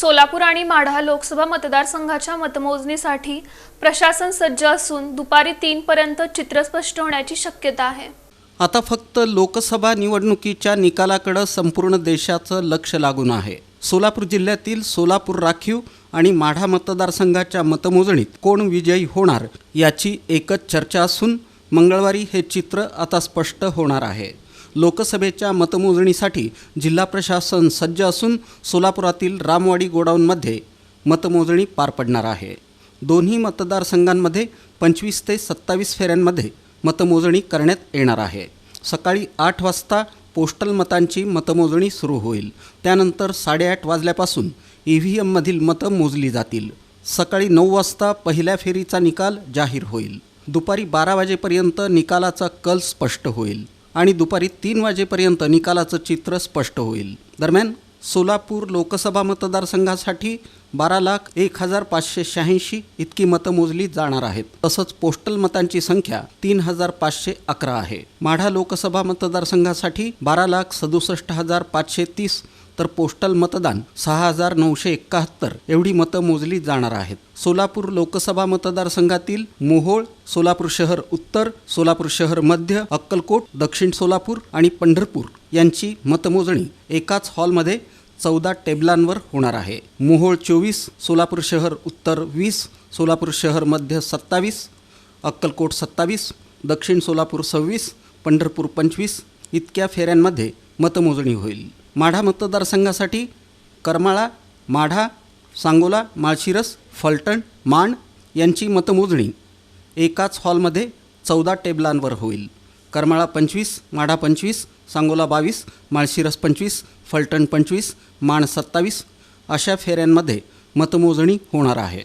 सोलापूर आणि माढा लोकसभा मतदारसंघाच्या मतमोजणीसाठी प्रशासन सज्ज असून दुपारी तीन पर्यंत चित्र स्पष्ट होण्याची शक्यता आहे. आता फक्त लोकसभा निवडणुकीच्या निकालाकडं संपूर्ण देशाचं लक्ष लागून आहे. सोलापूर जिल्ह्यातील सोलापूर राखीव आणि माढा मतदारसंघाच्या मतमोजणीत कोण विजयी होणार याची एकच चर्चा असून मंगळवारी हे चित्र आता स्पष्ट होणार आहे. लोकसभेच्या मतमोजणीसाठी जिल्हा प्रशासन सज्ज असून सोलापुरातील रामवाडी गोडाऊनमध्ये मतमोजणी पार पडणार आहे. दोन्ही मतदारसंघांमध्ये पंचवीस ते सत्तावीस फेऱ्यांमध्ये मतमोजणी करण्यात येणार आहे. सकाळी आठ वाजता पोस्टल मतांची मतमोजणी सुरू होईल. त्यानंतर साडेआठ वाजल्यापासून ई व्ही एममधील मतं मोजली जातील. सकाळी नऊ वाजता पहिल्या फेरीचा निकाल जाहीर होईल. दुपारी बारा वाजेपर्यंत निकालाचा कल स्पष्ट होईल. आणि दुपारी तीन वाजेपर्यंत निकालाचं चित्र स्पष्ट होईल. दरम्यान सोलापूर लोकसभा मतदारसंघासाठी बारा लाख एक हजार पाचशे शहाऐंशी इतकी मतं मोजली जाणार आहेत. तसंच पोस्टल मतांची संख्या तीन हजार पाचशे अकरा आहे. माढा लोकसभा मतदारसंघासाठी बारा लाख सदुसष्ट हजार पाचशे तीस तर पोस्टल मतदान सहा हजार नऊशे एकाहत्तर एवढी मतं मोजली जाणार आहेत. सोलापूर लोकसभा मतदारसंघातील मोहोळ सोलापूर शहर उत्तर सोलापूर शहर मध्य अक्कलकोट दक्षिण सोलापूर आणि पंढरपूर यांची मतमोजणी एकाच हॉलमध्ये चौदा टेबलांवर होणार आहे. मोहोळ चोवीस सोलापूर शहर उत्तर वीस सोलापूर शहर मध्य सत्तावीस अक्कलकोट सत्तावीस दक्षिण सोलापूर सव्वीस पंढरपूर पंचवीस इतक्या फेऱ्यांमध्ये मतमोजणी होईल. माढा मतदारसंघासाठी करमाळा माढा सांगोला माळशिरस फलटण माण यांची मतमोजणी एकाच हॉलमध्ये चौदा टेबलांवर होईल. करमाळा पंचवीस माढा पंचवीस सांगोला बावीस माळशिरस पंचवीस फलटण पंचवीस माण सत्तावीस अशा फेऱ्यांमध्ये मतमोजणी होणार आहे.